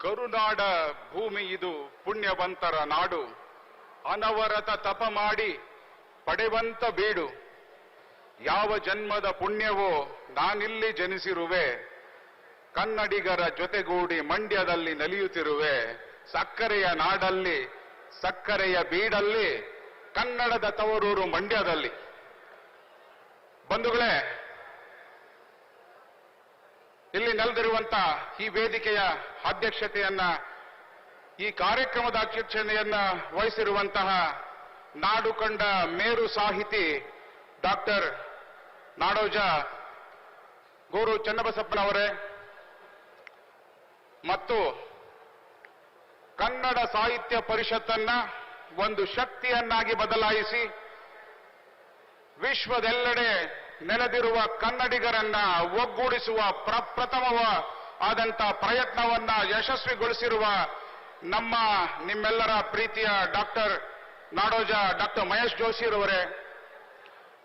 ಕರುನಾಡ ಭೂಮಿ ಇದು ಪುಣ್ಯವಂತರ ನಾಡು. ಅನವರತ ತಪ ಮಾಡಿ ಪಡೆವಂತ ಬೀಡು. ಯಾವ ಜನ್ಮದ ಪುಣ್ಯವೋ ನಾನಿಲ್ಲಿ ಜನಿಸಿರುವೆ. ಕನ್ನಡಿಗರ ಜೊತೆಗೂಡಿ ಮಂಡ್ಯದಲ್ಲಿ ನಲಿಯುತ್ತಿರುವೆ. ಸಕ್ಕರೆಯ ನಾಡಲ್ಲಿ, ಸಕ್ಕರೆಯ ಬೀಡಲ್ಲಿ, ಕನ್ನಡದ ತವರೂರು ಮಂಡ್ಯದಲ್ಲಿ. ಬಂಧುಗಳೇ ಇಲ್ಲಿ ನೆಲೆದಿರುವಂತ ಈ ವೇದಿಕೆಯ ಅಧ್ಯಕ್ಷತೆಯನ್ನ, ಈ ಕಾರ್ಯಕ್ರಮದ ಅಧ್ಯಕ್ಷತೆಯನ್ನ ವಹಿಸಿರುವಂತಹ ನಾಡು ಕಂಡ ಮೇರು ಸಾಹಿತಿ ಡಾಕ್ಟರ್ ನಾಡೋಜ ಗೋರು ಚನ್ನಬಸಪ್ಪನವರೇ. ಮತ್ತು ಕನ್ನಡ ಸಾಹಿತ್ಯ ಪರಿಷತ್ತನ್ನ ಒಂದು ಶಕ್ತಿಯನ್ನಾಗಿ ಬದಲಾಯಿಸಿ ವಿಶ್ವದೆಲ್ಲೆಡೆ ನೆಲೆದಿರುವ ಕನ್ನಡಿಗರನ್ನ ಒಗ್ಗೂಡಿಸುವ ಪ್ರಪ್ರಥಮವ ಆದಂತ ಪ್ರಯತ್ನವನ್ನ ಯಶಸ್ವಿಗೊಳಿಸಿರುವ ನಮ್ಮ ನಿಮ್ಮೆಲ್ಲರ ಪ್ರೀತಿಯ ಡಾಕ್ಟರ್ ನಾಡೋಜ ಡಾಕ್ಟರ್ ಮಹೇಶ್ ಜೋಶಿರವರೇ,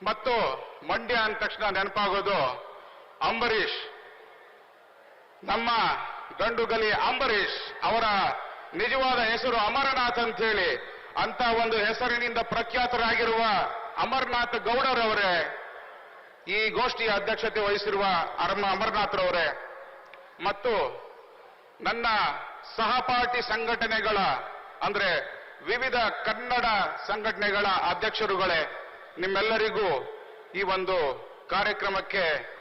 ಮತ್ತು ಮಂಡ್ಯ ಅಂದ ತಕ್ಷಣ ನೆನಪಾಗೋದು ಅಂಬರೀಷ್. ನಮ್ಮ ಗಂಡುಗಲಿ ಅಂಬರೀಷ್ ಅವರ ನಿಜವಾದ ಹೆಸರು ಅಮರನಾಥ್ ಅಂತ ಹೇಳಿ, ಅಂತ ಒಂದು ಹೆಸರಿನಿಂದ ಪ್ರಖ್ಯಾತರಾಗಿರುವ ಅಮರನಾಥ್ ಗೌಡರವರೇ ಈ ಗೋಷ್ಠಿಯ ಅಧ್ಯಕ್ಷತೆ ವಹಿಸಿರುವ ಅರಮ ಅಮರನಾಥ್ರವರೇ ಮತ್ತು ನನ್ನ ಸಹಪಾಠಿ ಸಂಘಟನೆಗಳ, ಅಂದ್ರೆ ವಿವಿಧ ಕನ್ನಡ ಸಂಘಟನೆಗಳ ಅಧ್ಯಕ್ಷರುಗಳೇ, ನಿಮ್ಮೆಲ್ಲರಿಗೂ ಈ ಒಂದು ಕಾರ್ಯಕ್ರಮಕ್ಕೆ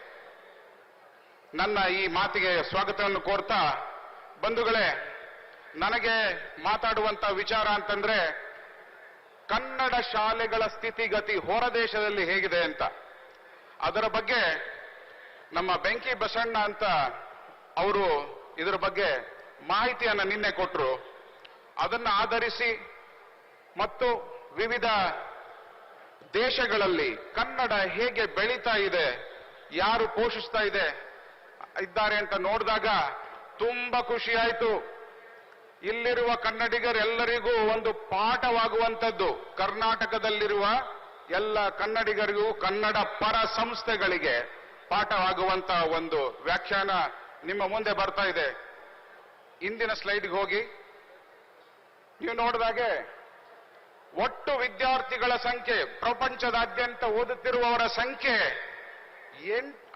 ನನ್ನ ಈ ಮಾತಿಗೆ ಸ್ವಾಗತವನ್ನು ಕೋರ್ತಾ, ಬಂಧುಗಳೇ, ನನಗೆ ಮಾತಾಡುವಂತ ವಿಚಾರ ಅಂತಂದ್ರೆ, ಕನ್ನಡ ಶಾಲೆಗಳ ಸ್ಥಿತಿಗತಿ ಹೊರ ದೇಶದಲ್ಲಿ ಹೇಗಿದೆ ಅಂತ. ಅದರ ಬಗ್ಗೆ ನಮ್ಮ ಬೆಂಕಿ ಬಸಣ್ಣ ಅಂತ ಅವರು ಇದರ ಬಗ್ಗೆ ಮಾಹಿತಿಯನ್ನ ನಿನ್ನೆ ಕೊಟ್ಟರು ಅದನ್ನು ಆಧರಿಸಿ ಮತ್ತು ವಿವಿಧ ದೇಶಗಳಲ್ಲಿ ಕನ್ನಡ ಹೇಗೆ ಬೆಳೀತಾ ಇದೆ, ಯಾರು ಪೋಷಿಸ್ತಾ ಇದೆ, ಇದ್ದಾರೆ ಅಂತ ನೋಡಿದಾಗ ತುಂಬಾ ಖುಷಿಯಾಯಿತು ಇಲ್ಲಿರುವ ಕನ್ನಡಿಗರೆಲ್ಲರಿಗೂ ಒಂದು ಪಾಠವಾಗುವಂಥದ್ದು ಕರ್ನಾಟಕದಲ್ಲಿರುವ ಎಲ್ಲ ಕನ್ನಡಿಗರಿಗೂ ಕನ್ನಡ ಪರ ಸಂಸ್ಥೆಗಳಿಗೆ ಪಾಠವಾಗುವಂತಹ ಒಂದು ವ್ಯಾಖ್ಯಾನ ನಿಮ್ಮ ಮುಂದೆ ಬರ್ತಾ ಇದೆ. ಇಂದಿನ ಸ್ಲೈಡ್ಗೆ ಹೋಗಿ. ನೀವು ನೋಡಿದಾಗೆ ಒಟ್ಟು ವಿದ್ಯಾರ್ಥಿಗಳ ಸಂಖ್ಯೆ, ಪ್ರಪಂಚದಾದ್ಯಂತ ಓದುತ್ತಿರುವವರ ಸಂಖ್ಯೆ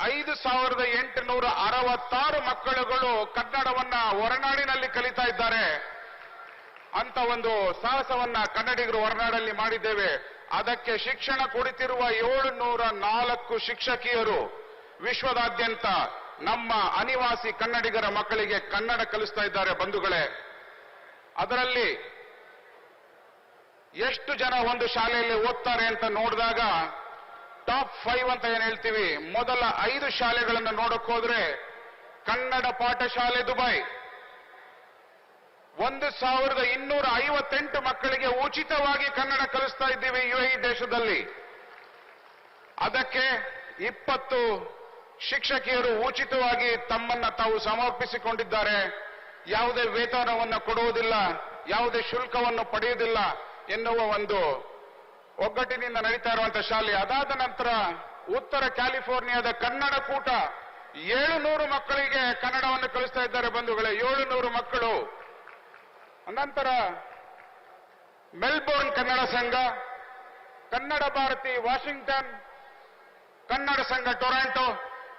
ಐದು ಸಾವಿರದ ಎಂಟುನೂರ ಅರವತ್ತಾರು ಮಕ್ಕಳುಗಳು ಕನ್ನಡವನ್ನ ಹೊರನಾಡಿನಲ್ಲಿ ಕಲಿತಾ ಇದ್ದಾರೆ. ಅಂತ ಒಂದು ಸಾಹಸವನ್ನ ಕನ್ನಡಿಗರು ಹೊರನಾಡಲ್ಲಿ ಮಾಡಿದ್ದೇವೆ. ಅದಕ್ಕೆ ಶಿಕ್ಷಣ ಕೊಡುತ್ತಿರುವ ಏಳು ನೂರ ನಾಲ್ಕು ಶಿಕ್ಷಕಿಯರು ವಿಶ್ವದಾದ್ಯಂತ ನಮ್ಮ ಅನಿವಾಸಿ ಕನ್ನಡಿಗರ ಮಕ್ಕಳಿಗೆ ಕನ್ನಡ ಕಲಿಸ್ತಾ ಇದ್ದಾರೆ ಬಂಧುಗಳೇ. ಅದರಲ್ಲಿ ಎಷ್ಟು ಜನ ಒಂದು ಶಾಲೆಯಲ್ಲಿ ಓದ್ತಾರೆ ಅಂತ ನೋಡಿದಾಗ ಟಾಪ್ ಫೈವ್ ಅಂತ ಏನ್ ಹೇಳ್ತೀವಿ? ಮೊದಲ ಐದು ಶಾಲೆಗಳನ್ನು ನೋಡಕ್ ಹೋದ್ರೆ ಕನ್ನಡ ಪಾಠಶಾಲೆ ದುಬೈ. ಒಂದು ಸಾವಿರದ ಇನ್ನೂರ ಐವತ್ತೆಂಟು ಮಕ್ಕಳಿಗೆ ಉಚಿತವಾಗಿ ಕನ್ನಡ ಕಲಿಸ್ತಾ ಇದ್ದೀವಿ ಯು ಈ ದೇಶದಲ್ಲಿ. ಅದಕ್ಕೆ ಇಪ್ಪತ್ತು ಶಿಕ್ಷಕಿಯರು ಉಚಿತವಾಗಿ ತಮ್ಮನ್ನ ತಾವು ಸಮರ್ಪಿಸಿಕೊಂಡಿದ್ದಾರೆ. ಯಾವುದೇ ವೇತನವನ್ನು ಕೊಡುವುದಿಲ್ಲ, ಯಾವುದೇ ಶುಲ್ಕವನ್ನು ಪಡೆಯುವುದಿಲ್ಲ ಎನ್ನುವ ಒಂದು ಒಗ್ಗಟ್ಟಿನಿಂದ ನಡೀತಾ ಇರುವಂತಹ ಶಾಲೆ. ಅದಾದ ನಂತರ ಉತ್ತರ ಕ್ಯಾಲಿಫೋರ್ನಿಯಾದ ಕನ್ನಡ ಕೂಟ ಏಳು ನೂರು ಮಕ್ಕಳಿಗೆ ಕನ್ನಡವನ್ನು ಕಲಿಸ್ತಾ ಇದ್ದಾರೆ ಬಂಧುಗಳೇ. ಏಳು ನೂರು ಮಕ್ಕಳು ನಂತರ ಮೆಲ್ಬೋರ್ನ್ ಕನ್ನಡ ಸಂಘ, ಕನ್ನಡ ಭಾರತಿ, ವಾಷಿಂಗ್ಟನ್ ಕನ್ನಡ ಸಂಘ, ಟೊರಾಂಟೊ,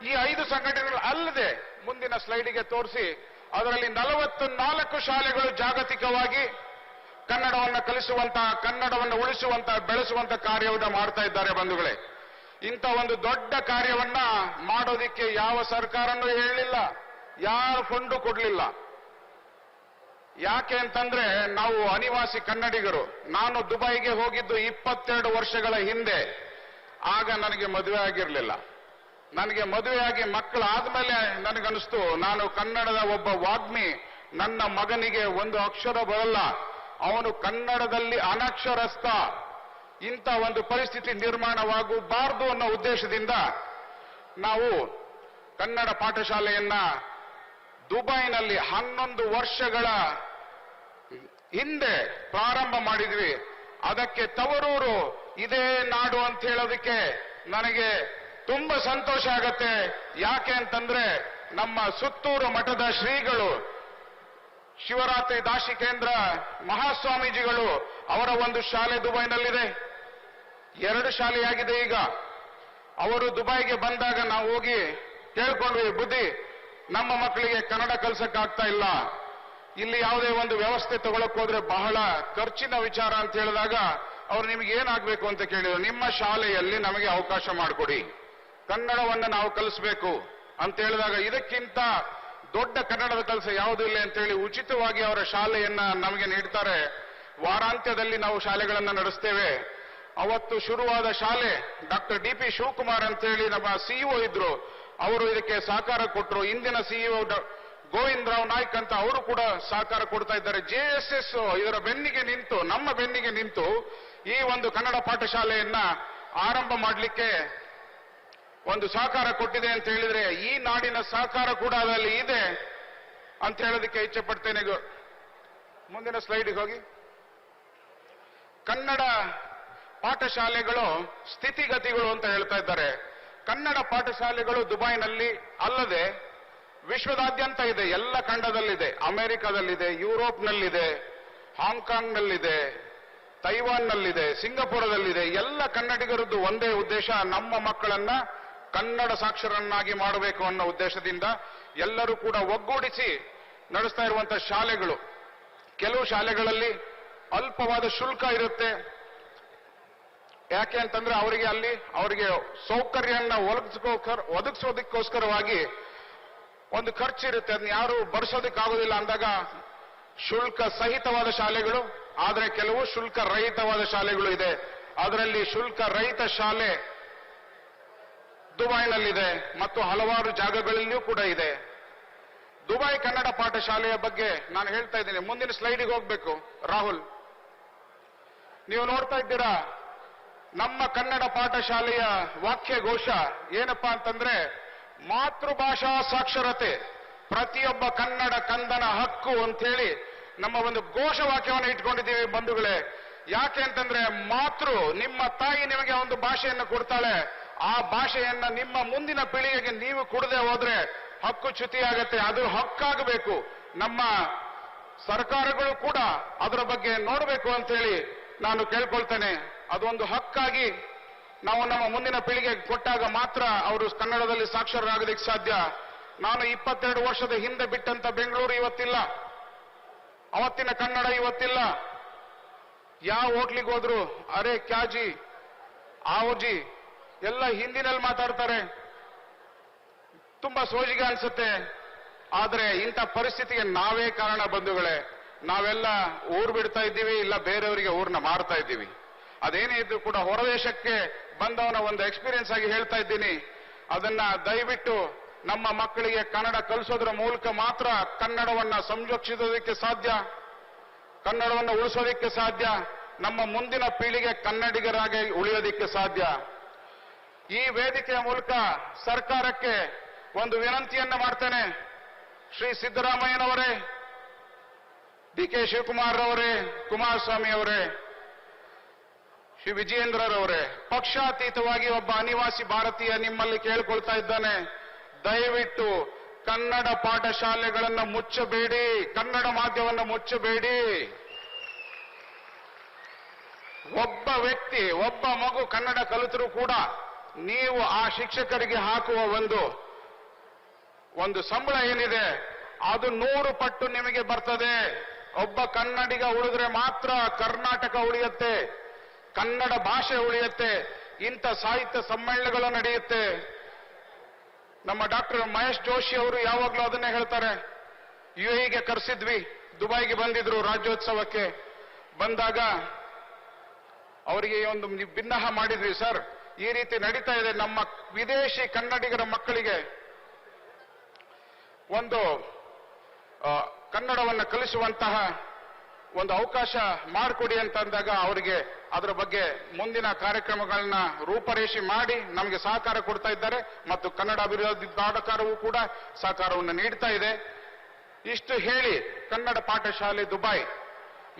ಈ ಐದು ಸಂಘಟನೆಗಳು ಅಲ್ಲದೆ ಮುಂದಿನ ಸ್ಲೈಡಿಗೆ ತೋರಿಸಿ, ಅದರಲ್ಲಿ ನಲವತ್ತು ನಾಲ್ಕು ಶಾಲೆಗಳು ಜಾಗತಿಕವಾಗಿ ಕನ್ನಡವನ್ನು ಕಲಿಸುವಂತಹ, ಕನ್ನಡವನ್ನು ಉಳಿಸುವಂತಹ, ಬೆಳೆಸುವಂತಹ ಕಾರ್ಯವನ್ನು ಮಾಡ್ತಾ ಇದ್ದಾರೆ ಬಂಧುಗಳೇ. ಇಂಥ ಒಂದು ದೊಡ್ಡ ಕಾರ್ಯವನ್ನ ಮಾಡೋದಿಕ್ಕೆ ಯಾವ ಸರ್ಕಾರನೂ ಹೇಳಲಿಲ್ಲ, ಯಾರು ಫಂಡು ಕೊಡಲಿಲ್ಲ. ಯಾಕೆ ಅಂತಂದ್ರೆ ನಾವು ಅನಿವಾಸಿ ಕನ್ನಡಿಗರು. ನಾನು ದುಬೈಗೆ ಹೋಗಿದ್ದು ಇಪ್ಪತ್ತೆರಡು ವರ್ಷಗಳ ಹಿಂದೆ. ಆಗ ನನಗೆ ಮದುವೆ ಆಗಿರಲಿಲ್ಲ. ನನಗೆ ಮದುವೆಯಾಗಿ ಮಕ್ಕಳಾದ್ಮೇಲೆ ನನಗನ್ನಿಸ್ತು, ನಾನು ಕನ್ನಡದ ಒಬ್ಬ ವಾಗ್ಮಿ, ನನ್ನ ಮಗನಿಗೆ ಒಂದು ಅಕ್ಷರ ಬರಲ್ಲ. ಅವನು ಕನ್ನಡದಲ್ಲಿ ಅನಕ್ಷರಸ್ಥ. ಇಂಥ ಒಂದು ಪರಿಸ್ಥಿತಿ ನಿರ್ಮಾಣವಾಗಬಾರದು ಅನ್ನೋ ಉದ್ದೇಶದಿಂದ ನಾವು ಕನ್ನಡ ಪಾಠಶಾಲೆಯನ್ನ ದುಬೈನಲ್ಲಿ ಹನ್ನೊಂದು ವರ್ಷಗಳ ಹಿಂದೆ ಪ್ರಾರಂಭ ಮಾಡಿದ್ವಿ. ಅದಕ್ಕೆ ತವರೂರು ಇದೇ ನಾಡು ಅಂತ ಹೇಳೋದಕ್ಕೆ ನನಗೆ ತುಂಬಾ ಸಂತೋಷ ಆಗತ್ತೆ. ಯಾಕೆ ಅಂತಂದ್ರೆ ನಮ್ಮ ಸುತ್ತೂರು ಮಠದ ಶ್ರೀಗಳು ಶಿವರಾತ್ರಿ ದಾಶಿ ಕೇಂದ್ರ ಮಹಾಸ್ವಾಮೀಜಿಗಳು ಅವರ ಒಂದು ಶಾಲೆ ದುಬೈನಲ್ಲಿದೆ. ಎರಡು ಶಾಲೆಯಾಗಿದೆ ಈಗ. ಅವರು ದುಬೈಗೆ ಬಂದಾಗ ನಾವು ಹೋಗಿ ಕೇಳ್ಕೊಂಡ್ವಿ, ಬುದ್ಧಿ ನಮ್ಮ ಮಕ್ಕಳಿಗೆ ಕನ್ನಡ ಕಲಿಸಕ್ಕಾಗ್ತಾ ಇಲ್ಲ. ಇಲ್ಲಿ ಯಾವುದೇ ಒಂದು ವ್ಯವಸ್ಥೆ ತಗೊಳಕ್ ಹೋದ್ರೆ ಬಹಳ ಖರ್ಚಿನ ವಿಚಾರ ಅಂತ ಹೇಳಿದಾಗ ಅವ್ರು ನಿಮ್ಗೆ ಏನಾಗ್ಬೇಕು ಅಂತ ಕೇಳಿದ್ರು. ನಿಮ್ಮ ಶಾಲೆಯಲ್ಲಿ ನಮಗೆ ಅವಕಾಶ ಮಾಡಿಕೊಡಿ. ಕನ್ನಡವನ್ನು ನಾವು ಕಲಿಸ್ಬೇಕು ಅಂತ ಹೇಳಿದಾಗ ಇದಕ್ಕಿಂತ ದೊಡ್ಡ ಕನ್ನಡದ ಕೆಲಸ ಯಾವುದೂ ಇಲ್ಲ ಅಂತೇಳಿ ಉಚಿತವಾಗಿ ಅವರ ಶಾಲೆಯನ್ನ ನಮಗೆ ನೀಡ್ತಾರೆ. ವಾರಾಂತ್ಯದಲ್ಲಿ ನಾವು ಶಾಲೆಗಳನ್ನು ನಡೆಸ್ತೇವೆ. ಅವತ್ತು ಶುರುವಾದ ಶಾಲೆ ಡಾಕ್ಟರ್ ಡಿ ಪಿ ಶಿವಕುಮಾರ್ ಅಂತೇಳಿ ನಮ್ಮ ಸಿಇಒ ಇದ್ರು. ಅವರು ಇದಕ್ಕೆ ಸಹಕಾರ ಕೊಟ್ಟರು. ಇಂದಿನ ಸಿಇಒ ಗೋವಿಂದರಾವ್ ನಾಯ್ಕ್ ಅಂತ ಅವರು ಕೂಡ ಸಹಕಾರ ಕೊಡ್ತಾ ಇದ್ದಾರೆ. ಜೆಎಸ್ಎಸ್ ಇದರ ಬೆನ್ನಿಗೆ ನಿಂತು, ನಮ್ಮ ಬೆನ್ನಿಗೆ ನಿಂತು ಈ ಒಂದು ಕನ್ನಡ ಪಾಠಶಾಲೆಯನ್ನ ಆರಂಭ ಮಾಡಲಿಕ್ಕೆ ಒಂದು ಸಹಕಾರ ಕೊಟ್ಟಿದೆ ಅಂತ ಹೇಳಿದ್ರೆ, ಈ ನಾಡಿನ ಸಹಕಾರ ಕೂಡ ಅದರಲ್ಲಿ ಇದೆ ಅಂತ ಹೇಳೋದಕ್ಕೆ ಇಚ್ಛೆ ಪಡ್ತೇನೆ. ಮುಂದಿನ ಸ್ಲೈಡ್ಗೆ ಹೋಗಿ. ಕನ್ನಡ ಪಾಠಶಾಲೆಗಳು ಸ್ಥಿತಿಗತಿಗಳು ಅಂತ ಹೇಳ್ತಾ ಇದ್ದಾರೆ. ಕನ್ನಡ ಪಾಠಶಾಲೆಗಳು ದುಬೈನಲ್ಲಿ ಅಲ್ಲದೆ ವಿಶ್ವದಾದ್ಯಂತ ಇದೆ. ಎಲ್ಲ ಖಂಡದಲ್ಲಿದೆ. ಅಮೆರಿಕದಲ್ಲಿದೆ, ಯುರೋಪ್ನಲ್ಲಿದೆ, ಹಾಂಗ್ಕಾಂಗ್ನಲ್ಲಿದೆ, ತೈವಾನ್ನಲ್ಲಿದೆ, ಸಿಂಗಪುರದಲ್ಲಿದೆ. ಎಲ್ಲ ಕನ್ನಡಿಗರದ್ದು ಒಂದೇ ಉದ್ದೇಶ, ನಮ್ಮ ಮಕ್ಕಳನ್ನ ಕನ್ನಡ ಸಾಕ್ಷರನ್ನಾಗಿ ಮಾಡಬೇಕು ಅನ್ನೋ ಉದ್ದೇಶದಿಂದ ಎಲ್ಲರೂ ಕೂಡ ಒಗ್ಗೂಡಿಸಿ ನಡೆಸ್ತಾ ಇರುವಂತಹ ಶಾಲೆಗಳು. ಕೆಲವು ಶಾಲೆಗಳಲ್ಲಿ ಅಲ್ಪವಾದ ಶುಲ್ಕ ಇರುತ್ತೆ. ಯಾಕೆ ಅಂತಂದ್ರೆ ಅವರಿಗೆ ಅಲ್ಲಿ ಅವರಿಗೆ ಸೌಕರ್ಯನ್ನ ಒದಗಿಸ್ಕೋಕರ್ ಒದಗಿಸೋದಕ್ಕೋಸ್ಕರವಾಗಿ ಒಂದು ಖರ್ಚು ಇರುತ್ತೆ. ಅದನ್ನ ಯಾರು ಭರಿಸೋದಕ್ಕಾಗೋದಿಲ್ಲ ಅಂದಾಗ ಶುಲ್ಕ ಸಹಿತವಾದ ಶಾಲೆಗಳು, ಆದರೆ ಕೆಲವು ಶುಲ್ಕ ರಹಿತವಾದ ಶಾಲೆಗಳು ಇದೆ. ಅದರಲ್ಲಿ ಶುಲ್ಕ ರಹಿತ ಶಾಲೆ ದುಬೈನಲ್ಲಿದೆ ಮತ್ತು ಹಲವಾರು ಜಾಗಗಳಲ್ಲಿಯೂ ಕೂಡ ಇದೆ. ದುಬೈ ಕನ್ನಡ ಪಾಠಶಾಲೆಯ ಬಗ್ಗೆ ನಾನು ಹೇಳ್ತಾ ಇದ್ದೀನಿ. ಮುಂದಿನ ಸ್ಲೈಡಿಗೆ ಹೋಗ್ಬೇಕು. ರಾಹುಲ್, ನೀವು ನೋಡ್ತಾ ಇದ್ದೀರಾ? ನಮ್ಮ ಕನ್ನಡ ಪಾಠಶಾಲೆಯ ವಾಕ್ಯ ಘೋಷ ಏನಪ್ಪಾ ಅಂತಂದ್ರೆ, ಮಾತೃಭಾಷಾ ಸಾಕ್ಷರತೆ, ಪ್ರತಿಯೊಬ್ಬ ಕನ್ನಡ ಕಂದನ ಹಕ್ಕು ಅಂತೇಳಿ ನಮ್ಮ ಒಂದು ಘೋಷ ವಾಕ್ಯವನ್ನು ಇಟ್ಕೊಂಡಿದ್ದೀವಿ ಬಂಧುಗಳೇ. ಯಾಕೆ ಅಂತಂದ್ರೆ, ಮಾತೃ ನಿಮ್ಮ ತಾಯಿ ನಿಮಗೆ ಒಂದು ಭಾಷೆಯನ್ನು ಕೊಡ್ತಾಳೆ. ಆ ಭಾಷೆಯನ್ನ ನಿಮ್ಮ ಮುಂದಿನ ಪೀಳಿಗೆಗೆ ನೀವು ಕೊಡದೆ ಹೋದ್ರೆ ಹಕ್ಕು ಚ್ಯುತಿಯಾಗತ್ತೆ, ಅದು ಹಕ್ಕಾಗಬೇಕು. ನಮ್ಮ ಸರ್ಕಾರಗಳು ಕೂಡ ಅದರ ಬಗ್ಗೆ ನೋಡಬೇಕು ಅಂತೇಳಿ ನಾನು ಕೇಳ್ಕೊಳ್ತೇನೆ. ಅದೊಂದು ಹಕ್ಕಾಗಿ ನಾವು ನಮ್ಮ ಮುಂದಿನ ಪೀಳಿಗೆಗೆ ಕೊಟ್ಟಾಗ ಮಾತ್ರ ಅವರು ಕನ್ನಡದಲ್ಲಿ ಸಾಕ್ಷರರಾಗೋದಕ್ಕೆ ಸಾಧ್ಯ. ನಾನು ಇಪ್ಪತ್ತೆರಡು ವರ್ಷದ ಹಿಂದೆ ಬಿಟ್ಟಂತ ಬೆಂಗಳೂರು ಇವತ್ತಿಲ್ಲ. ಅವತ್ತಿನ ಕನ್ನಡ ಇವತ್ತಿಲ್ಲ. ಯಾವ ಹೋಟ್ಲಿಗೆ ಹೋದ್ರು, ಅರೆ ಕ್ಯಾಜಿ, ಆವಜಿ, ಎಲ್ಲ ಹಿಂದಿನಲ್ಲಿ ಮಾತಾಡ್ತಾರೆ. ತುಂಬಾ ಸೋಜಿಗೆ ಅನ್ಸುತ್ತೆ. ಆದ್ರೆ ಇಂಥ ಪರಿಸ್ಥಿತಿಗೆ ನಾವೇ ಕಾರಣ ಬಂಧುಗಳೇ. ನಾವೆಲ್ಲ ಊರು ಬಿಡ್ತಾ ಇದ್ದೀವಿ, ಇಲ್ಲ ಬೇರೆಯವರಿಗೆ ಊರನ್ನ ಮಾರ್ತಾ ಇದ್ದೀವಿ. ಅದೇನೇ ಇದ್ರು ಕೂಡ ಹೊರದೇಶಕ್ಕೆ ಬಂದವನ ಒಂದು ಎಕ್ಸ್ಪೀರಿಯನ್ಸ್ ಆಗಿ ಹೇಳ್ತಾ ಇದ್ದೀನಿ. ಅದನ್ನ ದಯವಿಟ್ಟು ನಮ್ಮ ಮಕ್ಕಳಿಗೆ ಕನ್ನಡ ಕಲಿಸೋದ್ರ ಮೂಲಕ ಮಾತ್ರ ಕನ್ನಡವನ್ನ ಸಂರಕ್ಷಿಸೋದಕ್ಕೆ ಸಾಧ್ಯ. ಕನ್ನಡವನ್ನು ಉಳಿಸೋದಕ್ಕೆ ಸಾಧ್ಯ. ನಮ್ಮ ಮುಂದಿನ ಪೀಳಿಗೆ ಕನ್ನಡಿಗರಾಗಿ ಉಳಿಯೋದಿಕ್ಕೆ ಸಾಧ್ಯ. ಈ ವೇದಿಕೆಯ ಮೂಲಕ ಸರ್ಕಾರಕ್ಕೆ ಒಂದು ವಿನಂತಿಯನ್ನ ಮಾಡ್ತೇನೆ. ಶ್ರೀ ಸಿದ್ದರಾಮಯ್ಯನವರೇ, ಡಿ ಕೆ ಶಿವಕುಮಾರ್ ಅವರೇ ಕುಮಾರಸ್ವಾಮಿ ಅವರೇ ಶ್ರೀ ವಿಜಯೇಂದ್ರರವರೇ, ಪಕ್ಷಾತೀತವಾಗಿ ಒಬ್ಬ ಅನಿವಾಸಿ ಭಾರತೀಯ ನಿಮ್ಮಲ್ಲಿ ಕೇಳ್ಕೊಳ್ತಾ ಇದ್ದಾನೆ. ದಯವಿಟ್ಟು ಕನ್ನಡ ಪಾಠಶಾಲೆಗಳನ್ನು ಮುಚ್ಚಬೇಡಿ, ಕನ್ನಡ ಮಾಧ್ಯಮವನ್ನು ಮುಚ್ಚಬೇಡಿ. ಒಬ್ಬ ವ್ಯಕ್ತಿ, ಒಬ್ಬ ಮಗು ಕನ್ನಡ ಕಲಿತರೂ ಕೂಡ ನೀವು ಆ ಶಿಕ್ಷಕರಿಗೆ ಹಾಕುವ ಒಂದು ಒಂದು ಸಂಬಳ ಏನಿದೆ, ಅದು ನೂರು ಪಟ್ಟು ನಿಮಗೆ ಬರ್ತದೆ. ಒಬ್ಬ ಕನ್ನಡಿಗ ಉಳಿದ್ರೆ ಮಾತ್ರ ಕರ್ನಾಟಕ ಉಳಿಯುತ್ತೆ. ಕನ್ನಡ ಭಾಷೆ ಉಳಿಯುತ್ತೆ, ಇಂಥ ಸಾಹಿತ್ಯ ಸಮ್ಮೇಳನಗಳು ನಡೆಯುತ್ತೆ. ನಮ್ಮ ಡಾಕ್ಟರ್ ಮಹೇಶ್ ಜೋಶಿ ಅವರು ಯಾವಾಗಲೂ ಅದನ್ನೇ ಹೇಳ್ತಾರೆ. ಯು ಎಗೆ ಕರೆಸಿದ್ವಿ, ದುಬೈಗೆ ಬಂದಿದ್ರು ರಾಜ್ಯೋತ್ಸವಕ್ಕೆ. ಬಂದಾಗ ಅವರಿಗೆ ಒಂದು ಭಿನ್ನಹ ಮಾಡಿದ್ವಿ, ಸರ್, ಈ ರೀತಿ ನಡೀತಾ ಇದೆ, ನಮ್ಮ ವಿದೇಶಿ ಕನ್ನಡಿಗರ ಮಕ್ಕಳಿಗೆ ಒಂದು ಕನ್ನಡವನ್ನು ಕಲಿಸುವಂತಹ ಒಂದು ಅವಕಾಶ ಮಾಡಿಕೊಡಿ ಅಂತಂದಾಗ ಅವರಿಗೆ ಅದರ ಬಗ್ಗೆ ಮುಂದಿನ ಕಾರ್ಯಕ್ರಮಗಳನ್ನ ರೂಪರೇಷೆ ಮಾಡಿ ನಮಗೆ ಸಹಕಾರ ಕೊಡ್ತಾ ಇದ್ದಾರೆ. ಮತ್ತು ಕನ್ನಡ ಅಭಿವೃದ್ಧಿ ಪ್ರಾಧಿಕಾರವೂ ಕೂಡ ಸಹಕಾರವನ್ನು ನೀಡ್ತಾ ಇದೆ. ಇಷ್ಟು ಹೇಳಿ ಕನ್ನಡ ಪಾಠಶಾಲೆ ದುಬೈ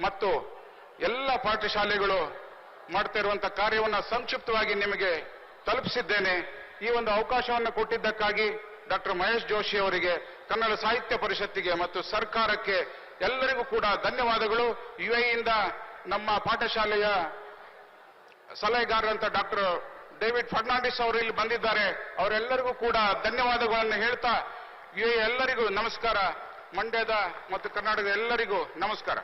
ಮತ್ತು ಎಲ್ಲ ಪಾಠಶಾಲೆಗಳು ಮಾಡ್ತಾ ಇರುವಂತಹ ಕಾರ್ಯವನ್ನು ಸಂಕ್ಷಿಪ್ತವಾಗಿ ನಿಮಗೆ ತಲುಪಿಸಿದ್ದೇನೆ. ಈ ಒಂದು ಅವಕಾಶವನ್ನು ಕೊಟ್ಟಿದ್ದಕ್ಕಾಗಿ ಡಾಕ್ಟರ್ ಮಹೇಶ್ ಜೋಶಿ ಅವರಿಗೆ, ಕನ್ನಡ ಸಾಹಿತ್ಯ ಪರಿಷತ್ತಿಗೆ ಮತ್ತು ಸರ್ಕಾರಕ್ಕೆ ಎಲ್ಲರಿಗೂ ಕೂಡ ಧನ್ಯವಾದಗಳು. ಯುಎಇಯಿಂದ ನಮ್ಮ ಪಾಠಶಾಲೆಯ ಸಲಹೆಗಾರರಂತ ಡಾಕ್ಟರ್ ಡೇವಿಡ್ ಫರ್ನಾಂಡಿಸ್ ಅವರು ಇಲ್ಲಿ ಬಂದಿದ್ದಾರೆ. ಅವರೆಲ್ಲರಿಗೂ ಕೂಡ ಧನ್ಯವಾದಗಳನ್ನು ಹೇಳ್ತಾ ಎಲ್ಲರಿಗೂ ನಮಸ್ಕಾರ. ಮಂಡ್ಯದ ಮತ್ತು ಕರ್ನಾಟಕದ ಎಲ್ಲರಿಗೂ ನಮಸ್ಕಾರ.